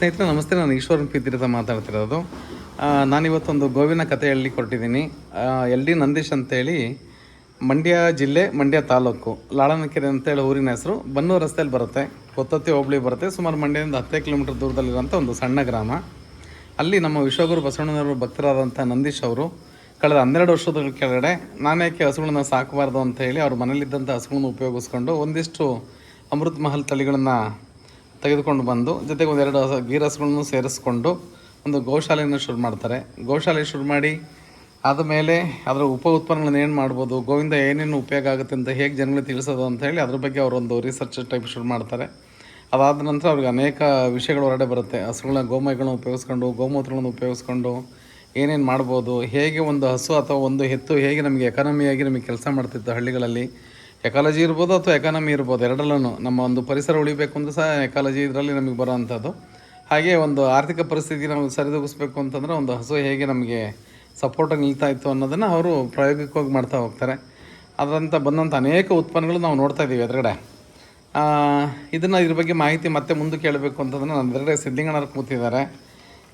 ಸ್ನೇಹಿತರೆ, ನಮಸ್ತೆ. ನಾನು ಈಶ್ವರನ್ ಪಿತಿರತ ಮಾತಾಡ್ತಿರೋದು ನಾನಿವತ್ತೊಂದು ಗೋವಿನ ಕತೆ ಹೇಳಿ ಕೊಟ್ಟಿದ್ದೀನಿ ಎಲ್ ಡಿ ನಂದೀಶ್ ಅಂತೇಳಿ ಮಂಡ್ಯ ಜಿಲ್ಲೆ, ಮಂಡ್ಯ ತಾಲೂಕು, ಲಾಳನಕೆರೆ ಅಂತೇಳಿ ಊರಿನ ಹೆಸರು. ಬನ್ನೂರು ರಸ್ತೆಯಲ್ಲಿ ಬರುತ್ತೆ. ಕೊತ್ತತ್ತಿ ಹೋಬಳಿ ಬರುತ್ತೆ. ಸುಮಾರು ಮಂಡ್ಯದಿಂದ ಹತ್ತೇ ಕಿಲೋಮೀಟರ್ ದೂರದಲ್ಲಿರುವಂಥ ಒಂದು ಸಣ್ಣ ಗ್ರಾಮ. ಅಲ್ಲಿ ನಮ್ಮ ವಿಶ್ವಗುರು ಬಸವಣ್ಣನವರು ಭಕ್ತರಾದಂಥ ನಂದೀಶ್ ಅವರು ಕಳೆದ ಹನ್ನೆರಡು ವರ್ಷದ ಕೆಳಗಡೆ ನಾನೇಕೆ ಹಸುಗಳನ್ನ ಸಾಕಬಾರ್ದು ಅಂತ ಹೇಳಿ ಅವ್ರ ಮನೇಲಿದ್ದಂಥ ಹಸುಗಳನ್ನು ಉಪಯೋಗಿಸ್ಕೊಂಡು ಒಂದಿಷ್ಟು ಅಮೃತ್ ಮಹಲ್ ತಳಿಗಳನ್ನು ತೆಗೆದುಕೊಂಡು ಬಂದು, ಜೊತೆಗೆ ಒಂದು ಎರಡು ಗೀರ್ ಹಸುಗಳನ್ನು ಸೇರಿಸ್ಕೊಂಡು ಒಂದು ಗೋಶಾಲೆಯನ್ನು ಶುರು ಮಾಡ್ತಾರೆ. ಗೋಶಾಲೆ ಶುರು ಮಾಡಿ ಆದಮೇಲೆ ಅದರ ಉಪ ಉತ್ಪನ್ನಗಳನ್ನ ಏನು ಮಾಡ್ಬೋದು, ಗೋವಿಂದ ಏನೇನು ಉಪಯೋಗ ಆಗುತ್ತೆ ಅಂತ ಹೇಗೆ ಜನಗಳಿಗೆ ತಿಳಿಸೋದು ಅಂತ ಹೇಳಿ ಅದ್ರ ಬಗ್ಗೆ ಅವರೊಂದು ರಿಸರ್ಚ್ ಟೈಪ್ ಶುರು ಮಾಡ್ತಾರೆ. ಅದಾದ ನಂತರ ಅವ್ರಿಗೆ ಅನೇಕ ವಿಷಯಗಳು ಹೊರಡೆ ಬರುತ್ತೆ. ಹಸುಗಳನ್ನ ಗೋಮಯಗಳನ್ನ ಉಪಯೋಗಿಸ್ಕೊಂಡು, ಗೋಮೂತ್ರಗಳನ್ನು ಉಪಯೋಗಿಸ್ಕೊಂಡು ಏನೇನು ಮಾಡ್ಬೋದು, ಹೇಗೆ ಒಂದು ಹಸು ಅಥವಾ ಒಂದು ಎತ್ತು ಹೇಗೆ ನಮಗೆ ಎಕಾನಮಿಯಾಗಿ ನಮಗೆ ಕೆಲಸ ಮಾಡ್ತಿತ್ತು ಹಳ್ಳಿಗಳಲ್ಲಿ ಎಕಾಲಜಿ ಇರ್ಬೋದು ಅಥವಾ ಎಕಾನಮಿ ಇರ್ಬೋದು ಎರಡರಲ್ಲೂ ನಮ್ಮ ಒಂದು ಪರಿಸರ ಉಳಿಬೇಕು ಅಂತ ಸಹ ಎಕಾಲಜಿ ಇದರಲ್ಲಿ ನಮಗೆ ಬರೋ ಅಂಥದ್ದು ಹಾಗೆ ಒಂದು ಆರ್ಥಿಕ ಪರಿಸ್ಥಿತಿ ನಾವು ಸರಿದೂಗಿಸ್ಬೇಕು ಅಂತಂದರೆ ಒಂದು ಹಸು ಹೇಗೆ ನಮಗೆ ಸಪೋರ್ಟಾಗಿ ನಿಲ್ತಾ ಇತ್ತು ಅನ್ನೋದನ್ನು ಅವರು ಪ್ರಾಯೋಗಿಕವಾಗಿ ಮಾಡ್ತಾ ಹೋಗ್ತಾರೆ. ಅದರಂಥ ಬಂದಂಥ ಅನೇಕ ಉತ್ಪನ್ನಗಳು ನಾವು ನೋಡ್ತಾ ಇದ್ದೀವಿ ಎದುರುಗಡೆ. ಇದನ್ನು ಇದ್ರ ಬಗ್ಗೆ ಮಾಹಿತಿ ಮತ್ತೆ ಮುಂದೆ ಕೇಳಬೇಕು ಅಂತಂದರೆ ನನ್ನ ಎದುರುಗಡೆ ಸಿದ್ಲಿಂಗಣ್ಣರು ಕೂತಿದ್ದಾರೆ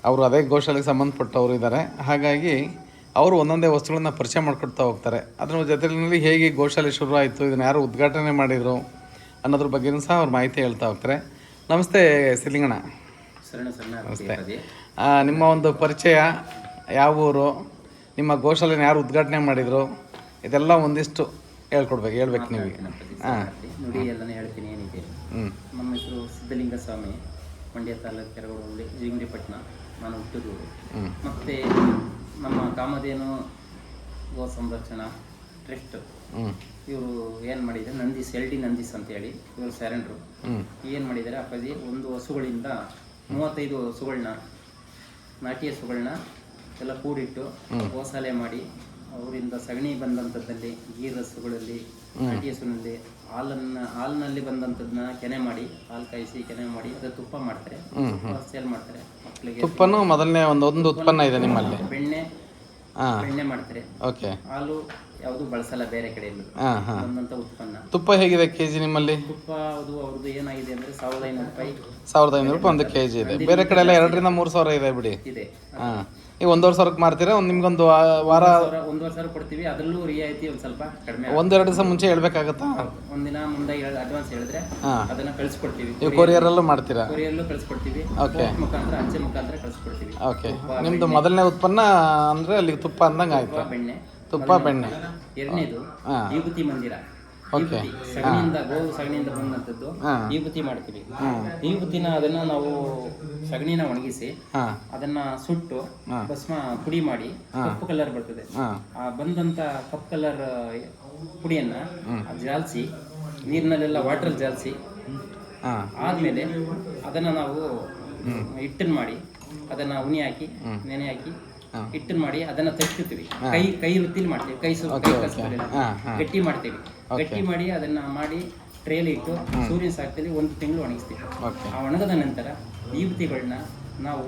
ಅವರು ಅದೇ ಗೋಶಾಲೆಗೆ ಸಂಬಂಧಪಟ್ಟವರು ಇದ್ದಾರೆ. ಹಾಗಾಗಿ ಅವರು ಒಂದೊಂದೇ ವಸ್ತುಗಳನ್ನು ಪರಿಚಯ ಮಾಡಿಕೊಡ್ತಾ ಹೋಗ್ತಾರೆ. ಅದರ ಜೊತೆಯಲ್ಲಿ ಹೇಗೆ ಗೋಶಾಲೆ ಶುರು ಆಯಿತು ಇದನ್ನು ಯಾರು ಉದ್ಘಾಟನೆ ಮಾಡಿದರು ಅನ್ನೋದ್ರ ಬಗ್ಗೆನೂ ಸಹ ಅವ್ರು ಮಾಹಿತಿ ಹೇಳ್ತಾ ಹೋಗ್ತಾರೆ. ನಮಸ್ತೆ ಸಿಲಿಂಗಣ ನಮಸ್ತೆ. ನಿಮ್ಮ ಒಂದು ಪರಿಚಯ ಯಾವ ಊರು ನಿಮ್ಮ ಗೋಶಾಲೆನ ಯಾರು ಉದ್ಘಾಟನೆ ಮಾಡಿದರು ಇದೆಲ್ಲ ಒಂದಿಷ್ಟು ಹೇಳ್ಕೊಡ್ಬೇಕು ಹೇಳ್ಬೇಕು ನೀವು ಹಾಂ. ನುಡಿ ಎಲ್ಲನೇ ಹೇಳ್ತೀನಿ ಏನಿದೆ. ನಮ್ಮ ಹೆಸರು ಸಿದ್ಧಲಿಂಗ ಸ್ವಾಮಿ ಮಂಡ್ಯ ತಾಲೂಕು ಕೆರಗೋಡು ಜಿಂಗಡಿಪಟ್ಟಣ ನಾನು ಹುಟ್ಟಿದೂರು ಹ್ಞೂ ಮತ್ತು ನಮ್ಮ ಕಾಮಧೇನು ಗೋ ಸಂರಕ್ಷಣಾ ಟ್ರಸ್ಟ್ ಇವರು ಏನು ಮಾಡಿದ್ದಾರೆ ನಂದೀಸ್ ಎಲ್ ಡಿ ನಂದೀಸ್ ಅಂತೇಳಿ ಇವರು ಸ್ಯಾರೆಂಡ್ರು ಏನು ಮಾಡಿದ್ದಾರೆ ಅಪ್ಪಾಜಿ ಒಂದು ಹಸುಗಳಿಂದ ಮೂವತ್ತೈದು ಹಸುಗಳನ್ನ ನಾಟಿ ಹಸುಗಳನ್ನ ಎಲ್ಲ ಕೂಡಿಟ್ಟು ಗೋಸಾಲೆ ಮಾಡಿ ಅವರಿಂದ ಸಗಣಿ ಬಂದಂಥದ್ದಲ್ಲಿ ಗೀರ್ ಹಸುಗಳಲ್ಲಿ ನಾಟಿ ಹಸುನಲ್ಲಿ ಹಾಲನ್ನ ಹಾಲಿನಲ್ಲಿ ಬಂದಂಥದ್ದನ್ನ ಕೆನೆ ಮಾಡಿ ಹಾಲು ಕಾಯಿಸಿ ಕೆನೆ ಮಾಡಿ ಅದು ತುಪ್ಪ ಮಾಡ್ತಾರೆ. ಸೇಲ್ ಮಾಡ್ತಾರೆ ಮಕ್ಕಳಿಗೆ ತುಪ್ಪನೂ ಮೊದಲನೇ ಒಂದು ಒಂದು ಉತ್ಪನ್ನ ಇದೆ ನಿಮ್ಮಲ್ಲಿ. ಬೆಣ್ಣೆ ಬೆಣ್ಣೆ ಮಾಡ್ತಾರೆ. ಓಕೆ. ಹಾಲು ಯಾವುದು ಬಳಸಲ್ಲ ಬೇರೆ ಕಡೆಯಲ್ಲಿ. ಬಂದಂಥ ಉತ್ಪನ್ನ. ತುಪ್ಪ ಹೇಗಿದೆ ಕೆ ಜಿ ನಿಮ್ಮಲ್ಲಿ? ತುಪ್ಪ ಅದು ಅವ್ರದ್ದು ಏನಾಗಿದೆ ಅಂದ್ರೆ ಸಾವಿರದ ಐನೂರು ರೂಪಾಯಿ. ಸಾವಿರದ ಐನೂರು ರೂಪಾಯಿ ಒಂದು ಕೆ ಜಿ ಇದೆ. ಬೇರೆ ಕಡೆ ಎಲ್ಲ ಎರಡರಿಂದ ಮೂರು ಸಾವಿರ ಇದೆ ಬಿಡಿ. ಇದೆ. ಹಾಂ. ಈಗ ಒಂದೂವರೆ ಸಾವಿರಕ್ಕೆ ಮಾರ್ತೀರಾ ಒಂದು ನಿಮ್ಗೊಂದು ವಾರ ಒಂದೂವರೆ ಸಾವಿರ ಕೊಡ್ತೀವಿ. ಅದರಲ್ಲೂ ರಿಯಾಯಿತಿ ಒಂದು ಸ್ವಲ್ಪ ಕಡಿಮೆ ಒಂದೆರಡು ದಿವಸ ಮುಂಚೆ ಹೇಳ್ಬೇಕಾಗತ್ತಾ? ಒಂದಿನ ಮುಂದೆ ಅಡ್ವಾನ್ಸ್ ಹೇಳಿದ್ರೆ ಅದನ್ನ ಕಳಿಸ್ಕೊಡ್ತೀವಿ. ನೀವು ಕೊರಿಯರಲ್ಲೂ ಮಾಡ್ತೀರಾ? ಕೊರಿಯಲ್ಲೂ ಕಳಿಸ್ಕೊಡ್ತೀವಿ. ಓಕೆ ಮುಖಾಂತರ ಅಂಚೆ ಮುಖಾಂತರ ಕಳಿಸ್ಕೊಡ್ತೀವಿ. ಓಕೆ ನಿಮ್ದು ಮೊದಲನೇ ಉತ್ಪನ್ನ ಅಂದ್ರೆ ಅಲ್ಲಿಗೆ ತುಪ್ಪ ಅಂದಂಗೆ ಆಯ್ತು ತುಪ್ಪ ಬೆಣ್ಣೆ. ತುಪ್ಪ ಬೆಣ್ಣೆ. ಎರಡನೇದು ವಿಭೂತಿ ಮಂದಿರ. ಓಕೆ ಸಗಣಿಯಿಂದ ಗೋವು ಸಗಣಿಯಿಂದ ಬಂದಂಥದ್ದು ವಿಭೂತಿ ಮಾಡ್ತೀವಿ. ವಿಭೂತಿನ ಅದನ್ನ ನಾವು ಸಗಣಿನ ಒಣಗಿಸಿ ಅದನ್ನ ಸುಟ್ಟು. ಭಸ್ಮ ಪುಡಿ ಮಾಡಿ ಕಪ್ಪು ಕಲರ್ ಬರ್ತದೆ. ಆ ಬಂದಂತ ಕಪ್ಪು ಕಲರ್ ಪುಡಿಯನ್ನ ಜಾಲ್ಸಿ ನೀರಿನಲ್ಲೆಲ್ಲ ವಾಟರ್ ಜಾಲ್ಸಿ ಆದ್ಮೇಲೆ ಅದನ್ನ ನಾವು ಹಿಟ್ಟನ್ ಮಾಡಿ ಅದನ್ನ ಉನಿ ಹಾಕಿ ನೆನೆ ಹಾಕಿ ಹಿಟ್ಟನ್ ಮಾಡಿ ಅದನ್ನ ತಟ್ಟಿರ್ತೀವಿ ಕೈ ಕೈ ವೃತ್ತಿಲಿ ಮಾಡ್ತೀವಿ. ಕೈ ಸ್ವಲ್ಪ ಗಟ್ಟಿ ಮಾಡ್ತೀವಿ. ಗಟ್ಟಿ ಮಾಡಿ ಅದನ್ನ ಮಾಡಿ ಟ್ರೇಲಿ ಇಟ್ಟು ಸೂರ್ಯನ ಸಾಕ್ತಲ್ಲಿ ಒಂದು ತಿಂಗಳು ಒಣಗಿಸ್ತೀವಿ. ಆ ಒಣಗದ ನಂತರ ವಿಭೂತಿಗಳನ್ನ ನಾವು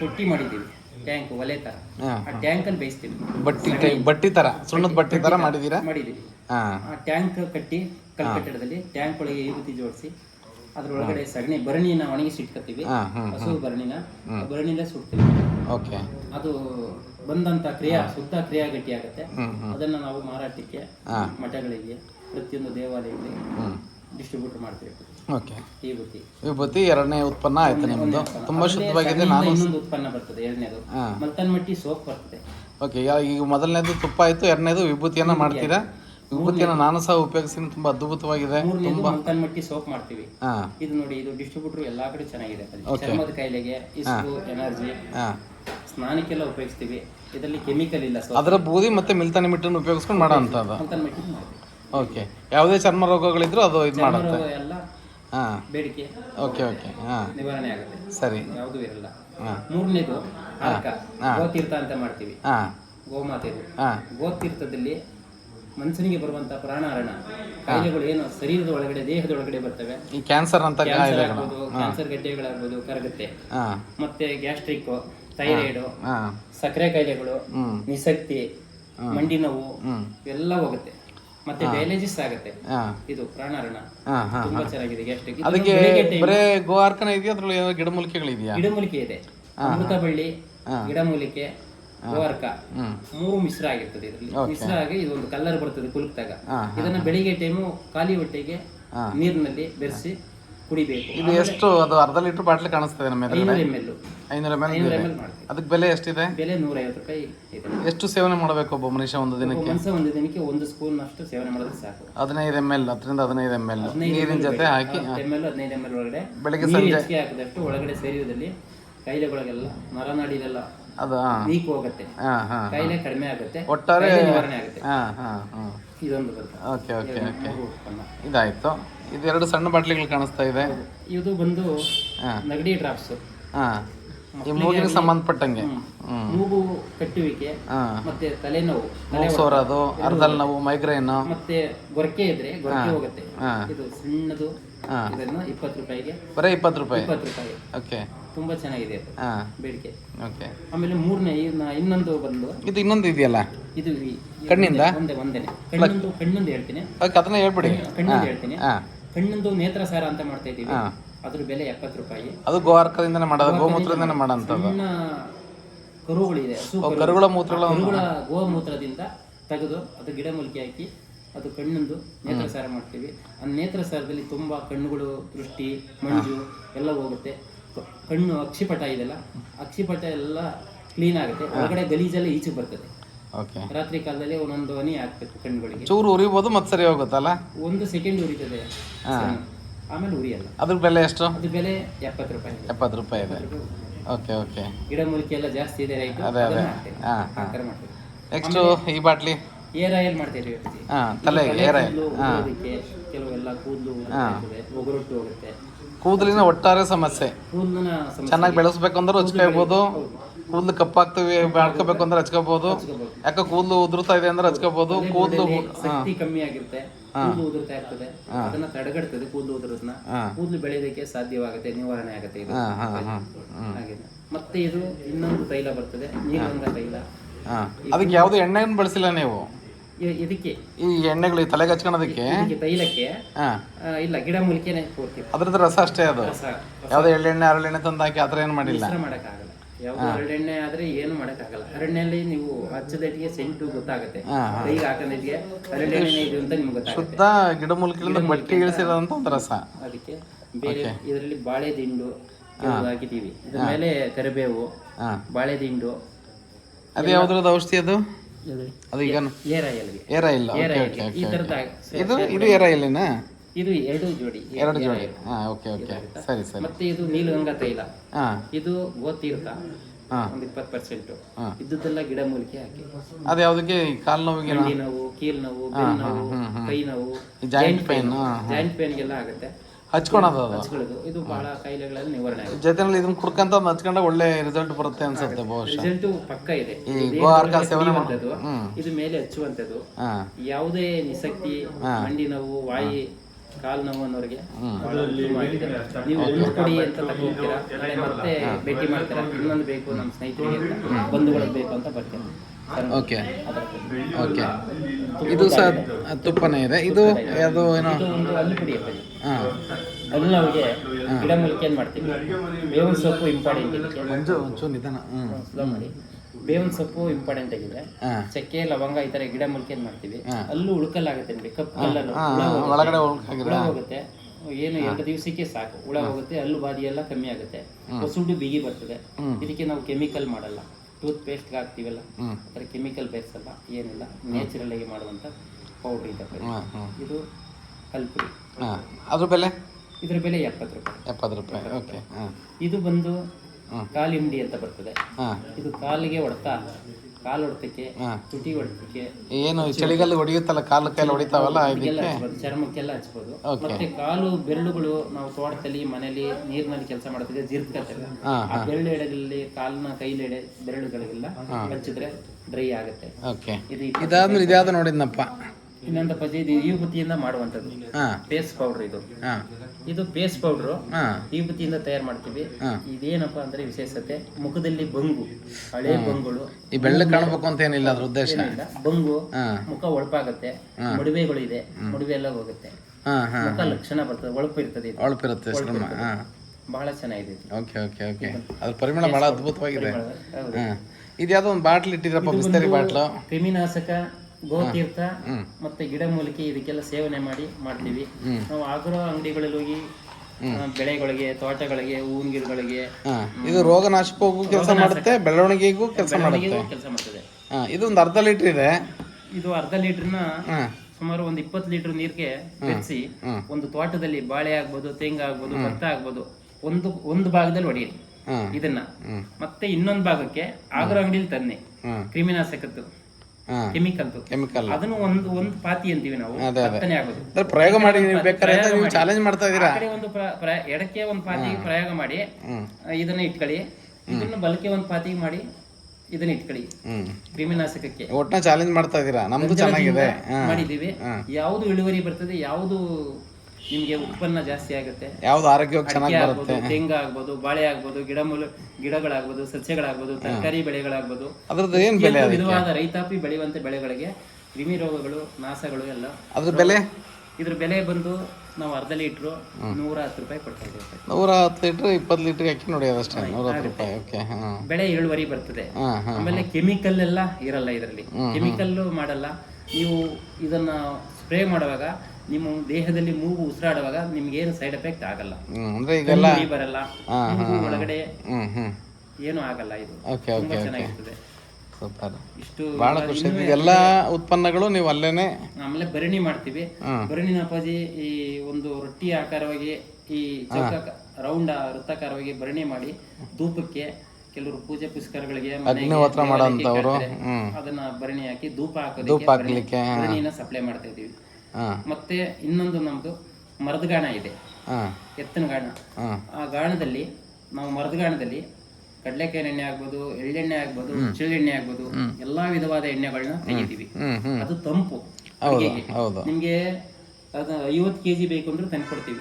ಪುಟ್ಟಿ ತೊಟ್ಟಿ ಮಾಡಿದ್ದೀವಿ. ಟ್ಯಾಂಕ್ ಒಲೆ ತರ. ಆ ಆ ಟ್ಯಾಂಕಲ್ಲಿ ಬೇಯಿಸ್ತೀವಿ. ಬಟ್ಟಿ ಬಟ್ಟಿ ತರ ಸುಣ್ಣದ ಬಟ್ಟಿ ತರ ಮಾಡಿದೀರಾ ಮಾಡಿದೀವಿ ಆ ಟ್ಯಾಂಕ್ ಕಟ್ಟಿ ಕಲ್ಕಟ್ಟಡದಲ್ಲಿ ಟ್ಯಾಂಕ್ ಒಳಗೆ ರೀತಿ ಜೋಡಿಸಿ ಅದ್ರೊಳಗಡೆ ಸಗಣಿ ಭರಣಿನ ಒಣಗಿಸಿ ಇಟ್ಕೋತೀವಿ ಹಸು ಭರಣಿನ ಆ ಸುಡ್ತೀವಿ. ಓಕೆ. ಅದು ಬಂದಂತ ಕ್ರಿಯಾ ಶುದ್ಧ ಕ್ರಿಯಾ ಗಟ್ಟಿ ಆಗುತ್ತೆ ಅದನ್ನ ನಾವು ಮಾರಾಟಕ್ಕೆ ಮಠಗಳಿಗೆ ಪ್ರತಿಯೊಂದು ದೇವಾಲಯಗಳಿಗೆ ಡಿಸ್ಟ್ರಿಬ್ಯೂಟ್ ಮಾಡ್ತೀವಿ. ಓಕೆ. ವಿಭೂತಿ ವಿಭೂತಿ ಎರಡನೇ ಉತ್ಪನ್ನ ಆಯ್ತು ನಿಮ್ಮದು ತುಂಬಾ ಶುದ್ಧವಾಗಿದೆ ನಾನು. ಇನ್ನೊಂದು ಉತ್ಪನ್ನ ಬರ್ತದೆ ಎರಡನೇದು. ಮಲ್ತನ್ಮಟ್ಟಿ ಸೋಪ್ ಬರ್ತದೆ. ಓಕೆ ಈಗ ಮೊದಲನೇದು ತುಪ್ಪ ಆಯ್ತು ಎರಡನೇದು ವಿಭೂತಿಯನ್ನ ಮಾಡ್ತೀರಾ? ವಿಭೂತಿಯನ್ನ ನಾನು ಸಹ ಉಪಯೋಗಿಸ್ತೀನಿ ತುಂಬಾ ಅದ್ಭುತವಾಗಿದೆ ತುಂಬಾ. ಮಲ್ತನ್ಮಟ್ಟಿ ಸೋಪ್ ಮಾಡ್ತೀವಿ. ಇದು ನೋಡಿ ಇದು ಡಿಸ್ಟ್ರಿಬ್ಯೂಟರ್ ಎಲ್ಲಾ ಕಡೆ ಚೆನ್ನಾಗಿದೆ. ಚರ್ಮದ ಕಾಯಿಲೆಗೆ ಇಸ್ಕು ಎನರ್ಜಿ. ಸ್ನಾನಕ್ಕೆಲ್ಲ ಉಪಯೋಗಿಸ್ತೀವಿ. ಇದರಲ್ಲಿ ಕೆಮಿಕಲ್ ಇಲ್ಲ ಅದರ ಬೂದಿ ಮತ್ತೆ ಮಿಲ್ತಾನಿ ಮಿಟ್ಟನ್ನು ಉಪಯೋಗಿಸ್ಕೊಂಡು ಮಾಡೋ ಅಂಥದ್ದು. ಮಾಡ್ತೀವಿ. ಓಕೆ. ಯಾವುದೇ ಚರ್ಮ ರೋಗಗಳಿದ್ರು ಅದು ಇದು ಮಾಡುತ್ತೆ. ಎಲ್ಲಾ ಎಲ್ಲ ಹಾಂ. ಬೇಡಿಕೆ. Okay okay. ಹಾಂ. ನಿವಾರಣೆ ಆಗುತ್ತೆ. ಸರಿ. ಯಾವುದೂ ಇರಲ್ಲ. ಹಾಂ. ಮೂರನೇದು ಅರ್ಕ ಗೋತೀರ್ಥ ಅಂತ ಮಾಡ್ತೀವಿ. ಹಾಂ. ಗೋಮಾತೆದು. ಹಾಂ. ಗೋತೀರ್ಥದಲ್ಲಿ ಮನುಷ್ಯನಿಗೆ ಬರುವಂತ ಪ್ರಾಣಹರಣ. ಕಾಯಿಲೆಗಳು ಏನು? ಶರೀರದ ಒಳಗಡೆ ದೇಹದ ಒಳಗಡೆ ಬರ್ತವೆ. ಈ ಕ್ಯಾನ್ಸರ್ ಅಂತ ಕ್ಯಾನ್ಸರ್ ಕಾಯಿಲೆಗಳು. ಆಗ್ಬೋದು ಕ್ಯಾನ್ಸರ್ ಗಡ್ಡೆಗಳಾಗ್ಬೋದು ಕರಗುತ್ತೆ. ಹಾಂ. ಮತ್ತೆ ಗ್ಯಾಸ್ಟ್ರಿಕ್ ಥೈರಾಯ್ಡ್ ಸಕ್ಕರೆ ಕಾಯಿಲೆಗಳು ನಿಸಕ್ತಿ ಮಂಡಿ ನೋವು ಎಲ್ಲ ಹೋಗುತ್ತೆ. ಮತ್ತೆ ಡಯಾಲಿಸಿಸ್ ಆಗುತ್ತೆ. ಇದು ಪ್ರಾಣಾರಣ ತುಂಬಾ ಚೆನ್ನಾಗಿದೆ ಗ್ಯಾಸ್ಟ್ರಿಕ್ ಅದಕ್ಕೆ ಬರೇ ಗೋಆರ್ಕನ ಇದೆಯಾ ಅದ್ರಲ್ಲಿ ಗಿಡಮೂಲಿಕೆಗಳಿದೆಯಾ ಗಿಡಮೂಲಿಕೆ ಇದೆ. ಅಮೃತ ಬಳ್ಳಿ ಗಿಡಮೂಲಿಕೆ ಗೋವರ್ಕ. ಮೂರು ಮಿಶ್ರ ಆಗಿರ್ತದೆ ಇದರಲ್ಲಿ. ಮಿಶ್ರ ಆಗಿ ಇದೊಂದು ಕಲ್ಲರ್ ಬರ್ತದೆ ಕುಲುಕ್ದಾಗ. ಹಾ, ಇದನ್ನ ಬೆಳಿಗ್ಗೆ ಟೈಮು ಖಾಲಿ ಹೊಟ್ಟೆಗೆ. ನೀರಿನಲ್ಲಿ ಬೆರೆಸಿ ಕುಡಿಬೇಕು. ಇದು ಎಷ್ಟು? ಅದು ಅರ್ಧ ಲೀಟರ್ ಬಾಟ್ಲಿ ಕಾಣಿಸ್ತದೆ ನಮ್ಮ ಐನೂರು ಎಂ ಎಲ್ ಐನೂರ ಎಂ ಐನೂರು ಎಂ ಎಲ್ ಮಾಡ್ತೀವಿ. ಅದಕ್ಕೆ ಬೆಲೆ ಎಷ್ಟಿದೆ? ಬೆಲೆ ನೂರೈವತ್ತು ರೂಪಾಯಿ ಇದೆ. ಎಷ್ಟು ಸೇವನೆ ಮಾಡಬೇಕು ಒಬ್ಬ ಮನುಷ್ಯ ಒಂದು ದಿನಕ್ಕೆ? ಮನುಷ್ಯ ಒಂದು ದಿನಕ್ಕೆ ಒಂದು ಸ್ಪೂನ್ ಅಷ್ಟು ಸೇವನೆ ಮಾಡಿದ್ರೆ ಸಾಕು. ಹದಿನೈದು ಎಂ ಎಲ್ ಹತ್ತರಿಂದ ಹದಿನೈದು ಎಂ ಎಲ್ ನೀರಿನ ಜೊತೆ ಹಾಕಿ ಎಂ ಎಲ್ ಹದಿನೈದು ಎಂ ಎಲ್ ಒಳಗಡೆ. ಬೆಳಿಗ್ಗೆ ಸಂಜೆ. ಹಾಕಿದಷ್ಟು ಒಳಗಡೆ ಸೇರಿಯೋದಲ್ಲಿ ಕಾಯಿಲೆಗಳಿಗೆಲ್ಲ ನರನಾಡಿಲೆಲ್ಲ ಅದು ವೀಕ್ ಹೋಗುತ್ತೆ. ಕಾಯಿಲೆ ಕಡಿಮೆ ಆಗುತ್ತೆ. ಒಟ್ಟಾರೆ ನಿವಾರಣೆ ಆಗುತ್ತೆ. ಇದೊಂದು ಬರುತ್ತೆ ಓಕೆ ಓಕೆ ಓಕೆ. ಇದಾಯ್ತು. ಇದೆರಡು ಸಣ್ಣ ಬಾಟ್ಲಿಗಳು ಕಾಣಿಸ್ತಾ ಇದೆ. ಇದು ಬಂದು ನೆಗಡಿ ಡ್ರಾಪ್ಸ್. ಹಾ. ಈ ಮೂಗಿಗೆ ಸಂಬಂಧಪಟ್ಟಂಗೆ. ಮೂಗು ಕಟ್ಟುವಿಕೆ ಮತ್ತೆ ತಲೆನೋವು ಮೂಗು ಸೋರೋದು ಅರ್ಧಲ್ ನೋವು ಮೈಗ್ರೇನ್. ಮತ್ತೆ ಗೊರಕೆ ಇದ್ರೆ ಗೊರಕೆ ಹೋಗುತ್ತೆ. ಇದು ಸಣ್ಣದು ಇದನ್ನ ಇಪ್ಪತ್ತು ರೂಪಾಯಿಗೆ. ಬರೀ ಇಪ್ಪತ್ತು ರೂಪಾಯಿ? ಇಪ್ಪತ್ತು ರೂಪಾಯಿ. ಓಕೆ. ತುಂಬಾ ಚೆನ್ನಾಗಿದೆ ಬೇಡಿಕೆ. ಓಕೆ. ಆಮೇಲೆ ಮೂರನೇ ಇನ್ನ ಇನ್ನೊಂದು ಬಂದು ಇದು ಇನ್ನೊಂದು ಇದೆಯಲ್ಲ? ಇದು ಕಣ್ಣಿಂದ? ಒಂದೇ ಒಂದೇನೆ ಕಣ್ಣೊಂದು ಕಣ್ಣೊಂದು ಹೇಳ್ತೀನಿ. ಅದನ್ನ ಹೇಳ್ಬಿಡಿ. ಕಣ್ಣೊಂದು ಹೇಳ್ತೀನಿ. ಹಾ ನೇತ್ರ ನೇತ್ರಸಾರ ಅಂತ ಮಾಡ್ತಾ ಇದ್ದೀವಿ. ಹಾ. ಅದ್ರ ಬೆಲೆ ಎಪ್ಪತ್ತು ರೂಪಾಯಿ. ಅದು ಗೋವಾರ್ಕದಿಂದನೇ ಮಾಡೋದು ಗೋಮೂತ್ರದಿಂದನೇ ಮಾಡೋಂಥದ್ದು. ಸಣ್ಣ ಕರುಗಳಿದೆ. ಹಸು ಕರು. ಕರುಗಳ ಮೂತ್ರಗಳ ಕರುಗಳ ಗೋಮೂತ್ರದಿಂದ ತೆಗೆದು ಅದು ಗಿಡಮೂಲಿಕೆ ಹಾಕಿ ಅದು ಕಣ್ಣೊಂದು ನೇತ್ರಸಾರ ಮಾಡ್ತೀವಿ. ಆ ನೇತ್ರಸಾರದಲ್ಲಿ ತುಂಬಾ ಕಣ್ಣುಗಳು ದೃಷ್ಟಿ ಮಂಜು ಎಲ್ಲ ಹೋಗುತ್ತೆ. ಕ- ಕಣ್ಣು ಅಕ್ಷಿಪಟ ಇದೆಲ್ಲ. ಅಕ್ಷಿಪಟ ಎಲ್ಲ ಕ್ಲೀನ್ ಆಗುತ್ತೆ. ಒಳಗಡೆ ಗಲೀಜೆಲ್ಲ ಈಚೆಗೆ ಬರ್ತದೆ. ಓಕೆ ರಾತ್ರಿ ಕಾಲದಲ್ಲಿ ಒಂದೊಂದು ಹನಿ ಹಾಕ್ಬೇಕು ಕಣ್ಣುಗಳಿಗೆ. ಚೂರು ಉರಿಬೋದು ಮತ್ತೆ ಸರಿ ಹೋಗುತ್ತಲ್ಲ? ಒಂದು ಸೆಕೆಂಡ್ ಉರಿತದೆ. ಆಮೇಲೆ ಉರಿಯಲ್ಲ. ಅದ್ರ ಬೆಲೆ ಎಷ್ಟು? ಅದ್ರ ಬೆಲೆ ಎಪ್ಪತ್ತು ರೂಪಾಯಿ ಎಪ್ಪತ್ತು ರೂಪಾಯಿ ಇದೆ. ಓಕೆ ಓಕೆ ಗಿಡಮೂಲಿಕೆ ಎಲ್ಲ ಜಾಸ್ತಿ ಇದೆ ರೈಟ್ ಅದೇ ಅದೇ. ಹಾಂ ಹಾಂ. ಮಾಡ್ತೀವಿ. ನೆಕ್ಸ್ಟು ಈ ಬಾಟ್ಲಿ? ಏರ್ ಆಯಿಲ್ ಮಾಡ್ತೀವಿ ಇವತ್ತಿಗೆ. ಹಾ ತಲೆ ಏರ ಆಯಿಲ್. ಉದುರೋದಕ್ಕೆ ಕೆಲವೆಲ್ಲ ಕೂದಲು ಒಗರೊಟ್ಟು ಹೋಗುತ್ತೆ. ಕೂದಲಿನ ಒಟ್ಟಾರೆ ಸಮಸ್ಯೆ. ಕೂದಲಿನ ಸಮಸ್ಯೆ. ಚೆನ್ನಾಗಿ ಬೆಳೆಸ್ಬೇಕಂದ್ರೆ ಅಂದ್ರೆ ಹಚ್ಕೋಬಹುದು ಕೂದಲು ಕಪ್ಪಾಗ್ತವೆ ಮಾಡ್ಕೋಬೇಕು ಅಂದ್ರೆ ಹಚ್ಕೋಬಹುದು. ಯಾಕೆ ಕೂದಲು ಉದುರ್ತಾ ಇದೆ ಅಂದ್ರೆ ಹಚ್ಕೋಬಹುದು ಕೂದಲು ಶಕ್ತಿ ಕಮ್ಮಿ ಆಗಿರುತ್ತೆ. ಕೂದಲು ಉದುರ್ತಾ ಇರ್ತದೆ. ಅದನ್ನ ತಡೆಗಟ್ತದೆ ಕೂದಲು ಉದುರೋದನ್ನ. ಕೂದಲು ಬೆಳೆಯೋದಕ್ಕೆ ಸಾಧ್ಯವಾಗುತ್ತೆ ನಿವಾರಣೆ ಆಗುತ್ತೆ ಇದು. ಹಾಗೆ ಮತ್ತೆ ಇದು ಇನ್ನೊಂದು ತೈಲ ಬರ್ತದೆ ನೀಲಗಂಧ ತೈಲ. ಅದಕ್ಕೆ ಯಾವ್ದು ಎಣ್ಣೆಯನ್ನು ಬಳಸಿಲ್ಲ ನೀವು? ಇದಕ್ಕೆ. ಈ ಎಣ್ಣೆಗಳು ಈ ತಲೆಗೆ ಹಚ್ಕೊಳೋದಕ್ಕೆ? ತೈಲಕ್ಕೆ. ಇಲ್ಲ ಗಿಡಮೂಲಿಕೆನೆ ಪೂರ್ತಿ. ಅದ್ರದ್ದು ರಸ ಅಷ್ಟೇ ಅದು? ಯಾವ್ದು ಎಳ್ಳೆಣ್ಣೆ ಅರಳೆಣ್ಣೆ ತಂದು ಹಾಕಿ ಆ ಥರ ಏನು ಮಾಡಿಲ್ಲ? ಯಾವ್ದು ಹರಳೆಣ್ಣೆ ಆದ್ರೆ ಏನು ಮಾಡಕ್ಕಾಗಲ್ಲ. ಹರಳೆಣ್ಣೆಯಲ್ಲಿ ನೀವು ಹಚ್ಚದಟ್ಟಿಗೆ ಸೆಂಟು ಗೊತ್ತಾಗುತ್ತೆ. ಹಾ, ಕೈಗೆ ಹಾಕೊಂಡಿದ್ಗೆ ಹರಳೆಣ್ಣೆ ಇದು ಅಂತ ನಿಮ್ಗೆ ಗೊತ್ತಾಗುತ್ತೆ. ಸುತ್ತ ಗಿಡಮೂಲಿಕೆಗಳಿಂದ ಬಟ್ಟಿ ಇಳಿಸಿರೋದಂತ ಒಂದು ರಸ ಅದಕ್ಕೆ ಬೇರೆ ಇದರಲ್ಲಿ ಬಾಳೆ ದಿಂಡು ಹಾಕಿದೀವಿ ಇದ್ರ ಮೇಲೆ ಕರಿಬೇವು ಹಾ. ಬಾಳೆ ದಿಂಡು ಅದು ಯಾವ್ದ್ರದ್ದು ಔಷಧಿ ಅದು? ಅದು ಈಗ ಏರ ಇಲ್ಲ. ಈ ತರದ ಇದು ಇದು ಏರ ಇಲ್ಲಿನ ಇದು ಎರಡು ಜೋಡಿ. ಎರಡು ಜೋಡಿ. Okay okay. ಸರಿ ಸರಿ. ಮತ್ತೆ ಇದು ನೀಲಗಂಗಾ ತೈಲ. ಹಾ. ಇದು ಗೋತೀರ್ಥ ಒಂದು ಇಪ್ಪತ್ತು ಪರ್ಸೆಂಟ್ ಇದ್ದದ್ದೆಲ್ಲ ಗಿಡ ಮೂಲಿಕೆ ಹಾಕಿ ಅದು ಯಾವ್ದಕ್ಕೆ? ಕಾಲ್ ನೋವಿಗೆ ಮಂಡಿ ನೋವು ಕೀಲ್ ನೋವು ಬೆನ್ನು ನೋವು ಕೈ ನೋವು ಜಾಯಿಂಟ್ ಪೈನ್ ಜಾಯಿಂಟ್ ಪೇನ್ಗೆಲ್ಲ ಆಗುತ್ತೆ. ಹಚ್ಕೊಳೋದು ಹಚ್ಕೊಳ್ಳೋದು. ಇದು ಬಹಳ ಕಾಯಿಲೆಗಳಲ್ಲಿ ನಿವಾರಣೆ ಜೊತೆನಲ್ಲಿ ಇದನ್ನ ಕುಡ್ಕಂತ ಹಚ್ಕೊಂಡ ಒಳ್ಳೆ ರಿಸಲ್ಟ್ ಬರುತ್ತೆ ಅನ್ಸುತ್ತೆ ಬಹುಶಃ. ರಿಸಲ್ಟ್ ಪಕ್ಕ ಇದೆ. ಸೇವನೆ ಇದು ಮೇಲೆ ಹಚ್ಚುವಂಥದ್ದು. ಯಾವುದೇ ನಿಸಕ್ತಿ ಮಂಡಿ ನೋವು ವಾಯಿ ಕಾಲು ನೋವು ಅನ್ನೋರಿಗೆ ನೀವು ಒಂದು ಕೊಡಿ ಅಂತ ತಗೋತೀರಾ? ನಾಳೆ ಮತ್ತೆ ಭೇಟಿ ಮಾಡ್ತೀರಾ? ಇನ್ನೊಂದು ಬೇಕು ನಮ್ಮ ಸ್ನೇಹಿತರಿಗೆ ಅಂತ ಬಂಧುಗಳಿಗೆ ಬೇಕು ಅಂತ ಬರ್ತೀರಾ? ಓಕೆ. ಓಕೆ. ಇದು ಸಹ ತುಪ್ಪನೇ ಇದೆ. ಇದು ಅದು ಏನೋ? ಒಂದು ಹಲ್ಲು ಅಪ್ಪಾಜಿ ಹಾ. ಹಲ್ಲು ಗಿಡಮೂಲಿಕೆ ಏನ್ ಮಾಡ್ತೀವಿ. ಬೇವಿನ ಸೊಪ್ಪು ಇಂಪಾರ್ಟೆಂಟ್ ಇದಕ್ಕೆ ಮಂಜು ಒಂಚೂರು ನಿಧಾನ. ಹ್ಞೂ ಸ್ಲೋ ಮಾಡಿ. ಬೇವಿನ ಸೊಪ್ಪು ಇಂಪಾರ್ಟೆಂಟ್ ಆಗಿದೆ. ಚಕ್ಕೆ ಲವಂಗ ಈ ತರ ಗಿಡ ಏನ್ ಮಾಡ್ತೀವಿ? ಅಲ್ಲೂ ಉಳ್ಕಲ್ಲಾಗುತ್ತೆ ನೋಡಿ ಕಪ್ಪು ಕಲ್ಲಲ್ಲಿ. ಒಳಗಡೆ ಹುಳ ಹೋಗುತ್ತೆ ಏನು ಎರಡು ದಿವಸಕ್ಕೆ ಸಾಕು. ಹುಳ ಹೋಗುತ್ತೆ ಅಲ್ಲೂ ಬಾದಿ ಎಲ್ಲ ಕಮ್ಮಿ ಆಗುತ್ತೆ. ಹೊಸುಡು ಬಿಗಿ ಬರ್ತದೆ. ಇದಕ್ಕೆ ನಾವು ಕೆಮಿಕಲ್ ಮಾಡಲ್ಲ. ಟೂತ್ ಪೇಸ್ಟ್ ಹಾಕ್ತಿವಲ್ಲ? ಅದರ ಕೆಮಿಕಲ್ ಬೇಸ್ ಬೇಯಿಸಲ್ಲ ಏನಿಲ್ಲ ನ್ಯಾಚುರಲ್ ಆಗಿ ಮಾಡುವಂತ ಪೌಡರ್ ಇದೆ ಇದು ಕಲ್ಪುರಿ. ಅದ್ರ ಬೆಲೆ? ಇದ್ರ ಬೆಲೆ ಎಪ್ಪತ್ತು ರೂಪಾಯಿ. ಎಪ್ಪತ್ತು ರೂಪಾಯಿ. ಓಕೆ. ಇದು ಬಂದು. ಕಾಲಿಂಡಿ ಅಂತ ಬರ್ತದೆ. ಇದು ಕಾಲಿಗೆ ಹೊಡೆತ ಕಾಲು ಹೊಡೆತಕ್ಕೆ ತುಟಿ ಹೊಡೆತಕ್ಕೆ ಏನು ಚಳಿಗಾಲ ಹೊಡೆಯುತ್ತಲ್ಲ ಕಾಲು ಕೈಲಿ ಹೊಡಿತಾವಲ್ಲ ಚರ್ಮಕ್ಕೆಲ್ಲ ಹಚ್ಬೋದು. ಮತ್ತೆ ಕಾಲು ಬೆರಳುಗಳು ನಾವು ತೋಟದಲ್ಲಿ ಮನೇಲಿ ನೀರಿನಲ್ಲಿ ಕೆಲಸ ಮಾಡೋದಕ್ಕೆ ಜೀರ್ಕತ್ತೆ ಆ ಬೆರಳು ಎಡೆಗಳಲ್ಲಿ ಕಾಲಿನ ಕೈಲೆಡೆ ಬೆರಳುಗಳಿಗೆಲ್ಲ ಹಚ್ಚಿದ್ರೆ ಡ್ರೈ ಆಗುತ್ತೆ. ಇದು ಇದಾದ್ಮೇಲೆ ಇದ್ಯಾವ್ದು ನೋಡಿದ್ನಪ್ಪ? ಇನ್ನೊಂದು ಪಜೆ ಇದು ವಿಭೂತಿಯಿಂದ ಮಾಡುವಂಥದ್ದು. ಹಾಂ. ಪೇಸ್ಟ್ ಪೌಡರ್ ಇದು. ಇದು ಪೇಸ್ಟ್ ಪೌಡ್ರು ಈ ವಿಭೂತಿಯಿಂದ ತಯಾರು ಮಾಡ್ತೀವಿ. ಇದೇನಪ್ಪ ಅಂದ್ರೆ ವಿಶೇಷತೆ? ಮುಖದಲ್ಲಿ ಬಂಗು ಹಳೆ ಬಂಗುಗಳು ಈ ಬೆಳ್ಳ ಕಾಣಬೇಕು ಅಂತ ಏನಿಲ್ಲ ಅದ್ರ ಉದ್ದೇಶ. ಬಂಗು ಮುಖ ಒಳಪಾಗತ್ತೆ. ಮಡುವೆಗಳು ಇದೆ ಮಡುವೆ ಎಲ್ಲ ಹೋಗುತ್ತೆ. ಮುಖ ಲಕ್ಷಣ ಬರ್ತದೆ. ಒಳಪು ಇರ್ತದೆ ಶ್ರಮ. ಹಾಂ. ಬಹಳ ಚೆನ್ನಾಗಿದೆ. Okay okay okay. ಅದ್ರ ಪರಿಮಳ ಬಹಳ ಅದ್ಭುತವಾಗಿದೆ. ಇದು ಯಾವುದೋ ಒಂದು ಬಾಟ್ಲ್ ಇಟ್ಟಿದ್ರಪ್ಪ ಬಿಸ್ತರಿ ಬಾಟ್ಲು? ಕ್ರಿಮಿನಾಶಕ ಗೋತೀರ್ಥ. ಮತ್ತೆ ಗಿಡಮೂಲಿಕೆ ಇದಕ್ಕೆಲ್ಲ ಸೇವನೆ ಮಾಡಿ ಮಾಡ್ತೀವಿ. ನಾವು ಆಗ್ರೋ ಅಂಗಡಿಗಳಲ್ಲಿ ಹೋಗಿ ಬೆಳೆಗಳಿಗೆ ತೋಟಗಳಿಗೆ ಹೂವಿನ ಗಿಡಗಳಿಗೆ ಇದು ರೋಗನಾಶಕಕ್ಕೂ ಕೆಲಸ ಮಾಡುತ್ತೆ ಬೆಳವಣಿಗೆಗೂ ಕೆಲಸ ಮಾಡುತ್ತೆ. ಕೆಲಸ ಮಾಡ್ತದೆ. ಹಾಂ ಇದು ಒಂದು ಅರ್ಧ ಲೀಟರ್ ಇದೆ. ಇದು ಅರ್ಧ ಲೀಟರ್ನ ಸುಮಾರು ಒಂದು ಇಪ್ಪತ್ತು ಲೀಟರ್ ನೀರಿಗೆ ಬೆರೆಸಿ ಒಂದು ತೋಟದಲ್ಲಿ ಬಾಳೆ ಆಗ್ಬೋದು ತೆಂಗ ಆಗ್ಬೋದು ಭತ್ತ ಆಗ್ಬೋದು ಒಂದು ಒಂದು ಭಾಗದಲ್ಲಿ ಹೊಡೆಯಿರಿ ಇದನ್ನ. ಮತ್ತೆ ಇನ್ನೊಂದು ಭಾಗಕ್ಕೆ ಆಗ್ರೋ ಅಂಗಡಿಲಿ ತನ್ನಿ. ಕ್ರಿಮಿನಾಶಕದ್ದು. ಹಾಂ. ಕೆಮಿಕಲ್ದು ಕೆಮಿಕಲ್ ಅದನ್ನು ಒಂದು ಒಂದು ಪಾತಿ ಅಂತೀವಿ ನಾವು. ಹತ್ತನೇ ಆಗೋದು. ಪ್ರಯೋಗ ಮಾಡಿ ನೀವು ಬೇಕಾದ್ರೆ ನೀವು ಚಾಲೆಂಜ್ ಮಾಡ್ತಾ ಇದೀರಾ ಆ ಕಡೆ ಒಂದು ಪ್ರ- ಪ್ರ- ಎಡಕ್ಕೆ ಒಂದು ಪಾತಿ ಪ್ರಯೋಗ ಮಾಡಿ ಇದನ್ನ ಇಟ್ಕೊಳ್ಳಿ. ಇದನ್ನ ಬಲಕ್ಕೆ ಒಂದು ಪಾತಿ ಮಾಡಿ ಇದನ್ನ ಇಟ್ಕೊಳ್ಳಿ. ಹ್ಮ್. ಕ್ರಿಮಿನಾಶಕಕ್ಕೆ. ಒಟ್ಟ ಚಾಲೆಂಜ್ ಮಾಡ್ತಾ ಇದೀರಾ ನಮ್ದು ಚೆನ್ನಾಗಿದೆ. ಮಾಡಿದೀವಿ ಯಾವುದು ಇಳುವರಿ ಬರ್ತದೆ ಯಾವುದು ನಿಮ್ಗೆ ಉತ್ಪನ್ನ ಜಾಸ್ತಿ ಆಗುತ್ತೆ. ಯಾವ್ದು ಆರೋಗ್ಯವಾಗಿ ಚೆನ್ನಾಗಿ ಬರುತ್ತೆ? ತೆಂಗು ಆಗ್ಬೋದು ಬಾಳೆ ಆಗ್ಬೋದು ಗಿಡಮೂಲ ಗಿಡಗಳಾಗ್ಬೋದು ಸಸ್ಯಗಳಾಗ್ಬೋದು ತರಕಾರಿ ಬೆಳೆಗಳಾಗ್ಬೋದು ಅದ್ರದ್ದು ಏನು ಬೆಲೆ ವಿಧವಾದ ರೈತಾಪಿ ಬೆಳೆಯುವಂತ ಬೆಳೆಗಳಿಗೆ ಕ್ರಿಮಿ ರೋಗಗಳು ನಾಶಗಳು ಎಲ್ಲ ಅದ್ರ ಬೆಲೆ? ಇದ್ರ ಬೆಲೆ ಬಂದು ನಾವು ಅರ್ಧ ಲೀಟ್ರು ನೂರ ಹತ್ತು ರೂಪಾಯಿ ಕೊಡ್ತಾ ಇದ್ದೀವಿ ನೂರ ಹತ್ತು ಲೀಟ್ರ್ ಇಪ್ಪತ್ತು ಲೀಟ್ರ್ ನೋಡಿ ಅದಷ್ಟೇ ನೂರ ಹತ್ತು ರೂಪಾಯಿ ಓಕೆ ಬೆಳೆ ಇಳುವರಿ ಬರ್ತದೆ. ಆಮೇಲೆ ಕೆಮಿಕಲ್ ಎಲ್ಲ ಇರಲ್ಲ ಇದರಲ್ಲಿ. ಕೆಮಿಕಲ್ ಮಾಡಲ್ಲ. ನೀವು ಇದನ್ನ ಸ್ಪ್ರೇ ಮಾಡುವಾಗ ನಿಮ್ಮ ದೇಹದಲ್ಲಿ ಮೂಗು ಉಸಿರಾಡುವಾಗ ನಿಮ್ಗೆ ಏನು ಸೈಡ್ ಎಫೆಕ್ಟ್ ಆಗಲ್ಲ ಅಂದ್ರೆ ಈಗೆಲ್ಲ ಕಣ್ಣು ಉರಿ ಬರಲ್ಲ. ಮೂಗು ಒಳಗಡೆ ಏನು ಆಗಲ್ಲ ಇದು. ಓಕೆ ತುಂಬಾ ಓಕೆ ಚೆನ್ನಾಗಿರ್ತದೆ. ಸೂಪರ್. ಇಷ್ಟು ಭಾಳ ಖುಷಿ. ಆಯ್ತು ಎಲ್ಲ ಉತ್ಪನ್ನಗಳು ನೀವು ಅಲ್ಲೇನೆ ಆಮೇಲೆ ಭರಣಿ ಮಾಡ್ತೀವಿ. ಭರಣಿನ ಅಪ್ಪಾಜಿ ಈ ಒಂದು ರೊಟ್ಟಿ ಆಕಾರವಾಗಿ ಈ ಚೌಕ ರೌಂಡ್ ವೃತ್ತಾಕಾರವಾಗಿ ಭರಣಿ ಮಾಡಿ ಧೂಪಕ್ಕೆ ಕೆಲವರು ಪೂಜೆ ಪುಸ್ಕರಗಳಿಗೆ ಮನೆಗೆ ಅಗ್ನಿಹೋತ್ರ ಕಟ್ತಾರೆ. ಅದನ್ನ ಭರಣಿ ಹಾಕಿ ಧೂಪ ಧೂಪ ಹಾಕೋದಕ್ಕೆ ಭರಣಿನ ಸಪ್ಲೈ ಮಾಡ್ತಾ ಇದೀವಿ ಮತ್ತೆ ಇನ್ನೊಂದು ನಮ್ದು ಮರದ ಗಾಣ ಇದೆ ಎತ್ತಿನ ಗಾಣ. ಆ. ಗಾಣದಲ್ಲಿ ನಾವು ಮರದ ಗಾಣದಲ್ಲಿ ಕಡಲೆಕಾಯಿ ಎಣ್ಣೆ ಆಗ್ಬೋದು ಎಳ್ಳೆಣ್ಣೆ ಆಗ್ಬೋದು ಎಣ್ಣೆ ಆಗ್ಬೋದು ಎಲ್ಲಾ ವಿಧವಾದ ಎಣ್ಣೆಗಳನ್ನ ತೆಗಿತೀವಿ. ಅದು ತಂಪು. ನಿಮ್ಗೆ ಅದು ಐವತ್ತು ಕೆಜಿ ಬೇಕು ಅಂದ್ರೆ ತಂದು ಕೊಡ್ತೀವಿ.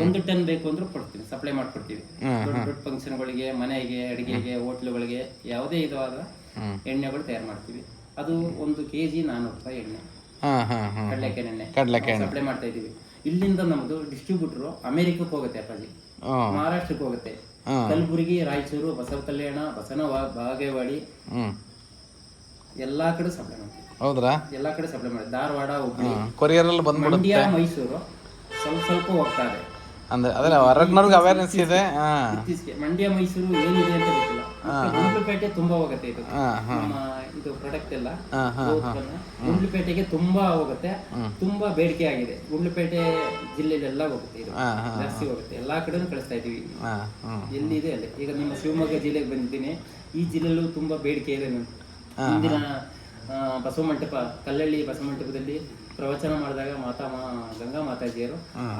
ಒಂದು ಟನ್ ಬೇಕು ಅಂದ್ರೆ ಕೊಡ್ತೀವಿ ಸಪ್ಲೈ ಮಾಡ್ಕೊಡ್ತೀವಿ. ಫಂಕ್ಷನ್ ದೊಡ್ಡ ದೊಡ್ಡ ಫಂಕ್ಷನ್ಗಳಿಗೆ ಮನೆಗೆ ಅಡಿಗೆಗೆ ಹೋಟ್ಲುಗಳಿಗೆ ಯಾವುದೇ ವಿಧವಾದ ಎಣ್ಣೆಗಳು ತಯಾರು ಮಾಡ್ತೀವಿ. ಅದು ಒಂದು ಕೆಜಿ ನಾನ್ನೂರು ರೂಪಾಯಿ ಎಣ್ಣೆ. ಕಡಲೆಕಾಯಿ ಎಣ್ಣೆ ಕಡಲೆಕಾಯಿ ಸಪ್ಲೈ ಮಾಡ್ತಾ ಇದೀವಿ ಇಲ್ಲಿಂದ ನಮ್ದು ಡಿಸ್ಟ್ರಿಬ್ಯೂಟರ್ ಅಮೆರಿಕಕ್ಕೆ ಹೋಗುತ್ತೆ ಅಪ್ಪಾಜಿ. ಮಹಾರಾಷ್ಟ್ರಕ್ಕೆ ಹೋಗುತ್ತೆ. ಕಲಬುರಗಿ ರಾಯಚೂರು ಬಸವ ಕಲ್ಯಾಣ ಬಸವನ ಬಾಗೇವಾಡಿ ಎಲ್ಲಾ ಕಡೆ ಸಪ್ಲೈ ಮಾಡ್ತೀವಿ. ಹೌದ್ರಾ? ಎಲ್ಲಾ ಕಡೆ ಸಪ್ಲೈ ಮಾಡಿ ಧಾರವಾಡ ಹುಬ್ಳಿ. ಕೊರಿಯರ್ ಬಂದ್ಬಿಡುತ್ತೆ. ಮಂಡ್ಯ ಮೈಸೂರು ಸ್ವಲ್ಪ ಸ್ವಲ್ಪ ಹೋಗ್ತಾರೆ ಅಂದ್ರೆ ಅದೇ ಹೊರಗ್ನವ್ರಿಗೆ ಅವೇರ್ನೆಸ್ ಇದೆ. ಇತ್ತೀಚೆಗೆ ಮಂಡ್ಯ ಮೈಸೂರು ಏನಿದೆ ಅಂತ ಗೊತ್ತಿಲ್ಲ. ಗುಂಡ್ಲುಪೇಟೆ ತುಂಬಾ ಹೋಗುತ್ತೆ ಇದು. ನಮ್ಮ ಇದು ಪ್ರಾಡಕ್ಟ್ ಎಲ್ಲ. ಗುಂಡ್ಲುಪೇಟೆಗೆ ತುಂಬಾ ಹೋಗುತ್ತೆ. ತುಂಬಾ ಬೇಡಿಕೆ ಆಗಿದೆ. ಗುಂಡ್ಲುಪೇಟೆ ಜಿಲ್ಲೆಲೆಲ್ಲ ಹೋಗುತ್ತೆ ಇದು. ಜಾಸ್ತಿ ಹೋಗುತ್ತೆ. ಎಲ್ಲಾ ಕಡೆನೂ ಕಳಿಸ್ತಾ ಇದೀವಿ ಎಲ್ಲಿದೆ ಅಲ್ಲಿ? ಈಗ ನಿಮ್ಮ ಶಿವಮೊಗ್ಗ ಜಿಲ್ಲೆಗೆ ಬಂದಿದ್ದೀನಿ. ಈ ಜಿಲ್ಲೆಲ್ಲೂ ತುಂಬಾ ಬೇಡಿಕೆ ಇದೆ ನನ್ಗೆ. ಬಸವ ಮಂಟಪ ಕಲ್ಲಳ್ಳಿ ಬಸವ ಮಂಟಪದಲ್ಲಿ ಪ್ರವಚನ ಮಾಡಿದಾಗ ಮಾತಾ ಮಾ- ಗಂಗಾ ಮಾತಾಜಿಯರು.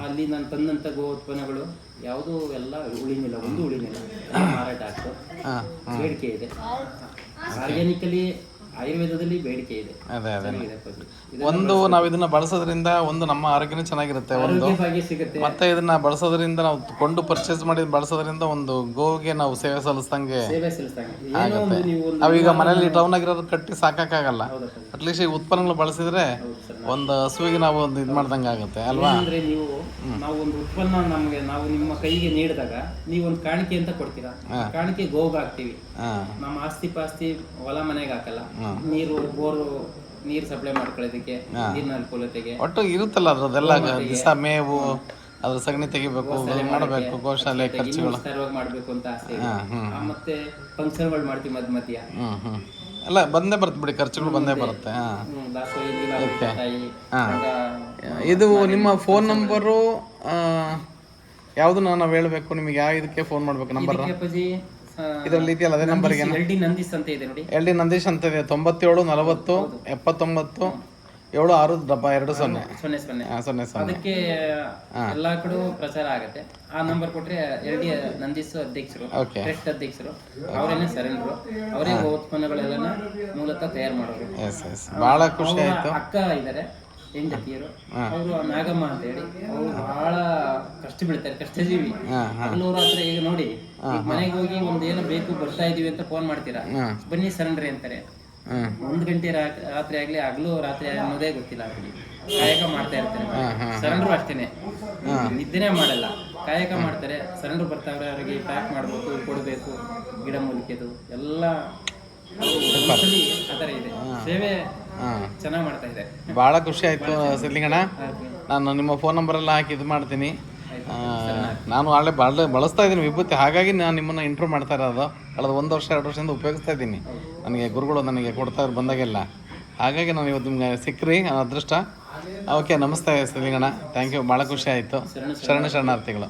ಅಲ್ಲಿ ನಾನು ತಂದಂತ ಗೋ ಉತ್ಪನ್ನಗಳು ಯಾವುದು ಎಲ್ಲ ಉಳಿನಿಲ್ಲ ಒಂದು ಉಳಿನಿಲ್ಲ. ಮಾರಾಟ ಆಗ್ತು ಹಾಂ. ಬೇಡಿಕೆ ಇದೆ. ಆರ್ಗ್ಯಾನಿಕಲಿ ಆಯುರ್ವೇದದಲ್ಲಿ ಬೇಡಿಕೆ ಇದೆ. ಅದೇ ಚೆನ್ನಾಗಿದೆ ಒಂದು ನಾವು ಇದನ್ನ ಬಳಸೋದ್ರಿಂದ ಒಂದು ನಮ್ಮ ಆರೋಗ್ಯನೂ ಚೆನ್ನಾಗಿರುತ್ತೆ ಒಂದು. ಆರೋಗ್ಯವಾಗಿ ಸಿಗುತ್ತೆ. ಮತ್ತೆ ಇದನ್ನ ಬಳಸೋದ್ರಿಂದ ನಾವು ಕೊಂಡು ಪರ್ಚೇಸ್ ಮಾಡಿ ಬಳಸೋದ್ರಿಂದ ಒಂದು ಗೋಗೆ ನಾವು ಸೇವೆ ಸಲ್ಲಿಸ್ದಂಗೆ ಸೇವೆ ಸಲ್ಲಿಸಿದಾಗ. ಏನೋ ಒಂದು ನೀವು ಒಂದು ನಾವೀಗ ಮನೇಲಿ ಟೌನ್ ಆಗಿರೋದು ಕಟ್ಟಿ ಸಾಕಾಗಲ್ಲ ಅಟ್ಲೀಸ್ಟ್ ಈ ಉತ್ಪನ್ನಗಳು ಬಳಸಿದ್ರೆ ಒಂದು ಹಸುವಿಗೆ ನಾವು ಒಂದು ಇದು ಮಾಡ್ದಂಗೆ ಆಗುತ್ತೆ ಅಲ್ವಾ? ಅಂದ್ರೆ ನೀವು ನಾವು ಒಂದು ಉತ್ಪನ್ನ ನಮಗೆ ನಾವು ನಿಮ್ಮ ಕೈಗೆ ನೀಡಿದಾಗ ನೀವು ಒಂದು ಕಾಣಿಕೆ ಅಂತ ಕೊಡ್ತೀರಾ? ಆ ಕಾಣಿಕೆ ಗೋಗ್ ಹಾಕ್ತಿವಿ ನಮ್ಮ ಆಸ್ತಿ ಪಾಸ್ತಿ ಹೊಲ ಮನೆಗೆ ಹಾಕಲ್ಲ. ನೀರು ಬೋರು ನೀರು ಸಪ್ಲೈ ಮಾಡ್ಕೊಳ್ಳೋದಕ್ಕೆ ನೀರಿನ ಅನುಕೂಲತೆಗೆ. ಒಟ್ಟು ಇರುತ್ತಲ್ಲ ಅದ್ರದ್ದೆಲ್ಲ ದಿವಸ ಮೇವು ಅದ್ರ ಸಗಣಿ ತೆಗಿಬೇಕು ಮಾಡಬೇಕು. ಗೋಶಾಲೆ ಖರ್ಚುಗಳು. ಮಾಡ್ಬೇಕು ಅಂತ ಆಸೆ ಮತ್ತೆ ಫಂಕ್ಷನ್ಗಳು ಮಾಡ್ತೀವಿ ಮಧ್ಯ. ಮಧ್ಯ ಅಲ್ಲ ಬಂದೇ ಬರುತ್ತೆ ಬಿಡಿ ಖರ್ಚುಗಳು ಬಂದೇ ಬರುತ್ತೆ ಇದು ನಿಮ್ಮ ಫೋನ್ ನಂಬರು ಯಾವುದು ನಾನು ಹೇಳಬೇಕು ನಿಮಗೆ ಯಾವ ಇದಕ್ಕೆ ಫೋನ್ ಮಾಡ್ಬೇಕು ನಂಬರ್ ಅಪ್ಪಾಜಿ ಇದರಲ್ಲಿ ಇದೆಯಲ್ಲ ಅದೇ ನಂಬರ್ಗೆ ಎಲ್ ಡಿ ನಂದೀಶ್ ಅಂತ ಇದೆ ನೋಡಿ. ಎಲ್ ಡಿ ನಂದೀಶ್ ಅಂತ ಇದೆ. ತೊಂಬತ್ತೇಳು ನಲವತ್ತು ಎಪ್ಪತ್ತೊಂಬತ್ತು ಏಳು ಆರು ಡಬ್ಬ ಎರಡು ಸೊನ್ನೆ. ಸೊನ್ನೆ ಸೊನ್ನೆ. ಸೊನ್ನೆ ಸೊನ್ನೆ. ಅದಕ್ಕೆ ಎಲ್ಲಾ ಕಡೆ ಪ್ರಚಾರ ಆಗುತ್ತೆ. ಆ ನಂಬರ್ ಕೊಟ್ರೆ ಎಲ್ ಡಿ ನಂದೀಸ್ ಅಧ್ಯಕ್ಷರು ಓಕೆ. ಟ್ರಸ್ಟ್ ಅಧ್ಯಕ್ಷರು ಅವರೇನೆ ಸರೆಂಡ್ರು. ಅವರೇ ಉತ್ಪನ್ನಗಳೆಲ್ಲ ಮೂಲತಃ ತಯಾರು ಮಾಡೋರು. ಎಸ್ ಎಸ್ ಭಾಳ ಖುಷಿ ಆಯ್ತು. ಅಕ್ಕ ಇದ್ದಾರೆ ಹೆಂಡತಿಯರು. ಅವರು ನಾಗಮ್ಮ ಅಂತ ಹೇಳಿ. ಅವರು ಬಹಳ ಕಷ್ಟ ಬೀಳ್ತಾರೆ ಕಷ್ಟಜೀವಿ. ಅವ್ರ ಹತ್ರ ಈಗ ನೋಡಿ ಮನೆಗೆ ಹೋಗಿ ಒಂದ್ ಏನೋ ಬೇಕು ಬರ್ತಾ ಇದೀವಿ ಅಂತ ಫೋನ್ ಮಾಡ್ತೀರಾ? ಬನ್ನಿ ಸರೆಂಡ್ರಿ ಅಂತಾರೆ. ಒಂದ್ ಗಂಟೆ ರಾತ್ರಿ ಆಗ್ಲಿ ಹಗಲು ರಾತ್ರಿ ಅನ್ನೋದೇ ಗೊತ್ತಿಲ್ಲ ಅವ್ರಿಗೆ. ಕಾಯಕ ಮಾಡ್ತಾ ಇರ್ತಾರೆ. ಸರೆಂಡ್ರು ಅಷ್ಟೇನೆ. ನಿದ್ದೆನೆ ಮಾಡಲ್ಲ. ಕಾಯಕ ಮಾಡ್ತಾರೆ. ಸರೆಂಡ್ರು ಬರ್ತಾವ್ರೆ ಅವರಿಗೆ ಪ್ಯಾಕ್ ಮಾಡ್ಬೇಕು ಕೊಡಬೇಕು ಗಿಡ ಮೂಲಿಕೆದು ಎಲ್ಲ ಸೇವೆ ಹಾಂ. ಚೆನ್ನಾಗಿ ಮಾಡ್ತಾ ಇದೆ. ಭಾಳ ಖುಷಿ ಆಯಿತು ಸಿದ್ಲಿಂಗಣ್ಣ. ನಾನು ನಿಮ್ಮ ಫೋನ್ ನಂಬರೆಲ್ಲ ಹಾಕಿ ಇದು ಮಾಡ್ತೀನಿ. ನಾನು ಆಳೆ ಭಾಳ ಬಳಸ್ತಾ ಇದ್ದೀನಿ ವಿಭೂತಿ. ಹಾಗಾಗಿ ನಾನು ನಿಮ್ಮನ್ನು ಇಂಟ್ರೂ ಮಾಡ್ತಾ ಇರೋದು. ಕಳೆದ ಒಂದು ವರ್ಷ ಎರಡು ವರ್ಷದಿಂದ ಉಪಯೋಗಿಸ್ತಾ ಇದ್ದೀನಿ. ನನಗೆ ಗುರುಗಳು ನನಗೆ ಕೊಡ್ತಾ ಇರೋ ಬಂದಾಗೆಲ್ಲ. ಹಾಗಾಗಿ ನಾನು ಇವತ್ತು ನಿಮ್ಗೆ ಸಿಕ್ಕ್ರಿ ನನ್ನ ಅದೃಷ್ಟ. ಓಕೆ ನಮಸ್ತೆ ಸಿದ್ಲಿಂಗಣ್ಣ. ಥ್ಯಾಂಕ್ ಯು ಭಾಳ ಖುಷಿ ಆಯಿತು. ಶರಣ ಶರಣಾರ್ಥಿಗಳು.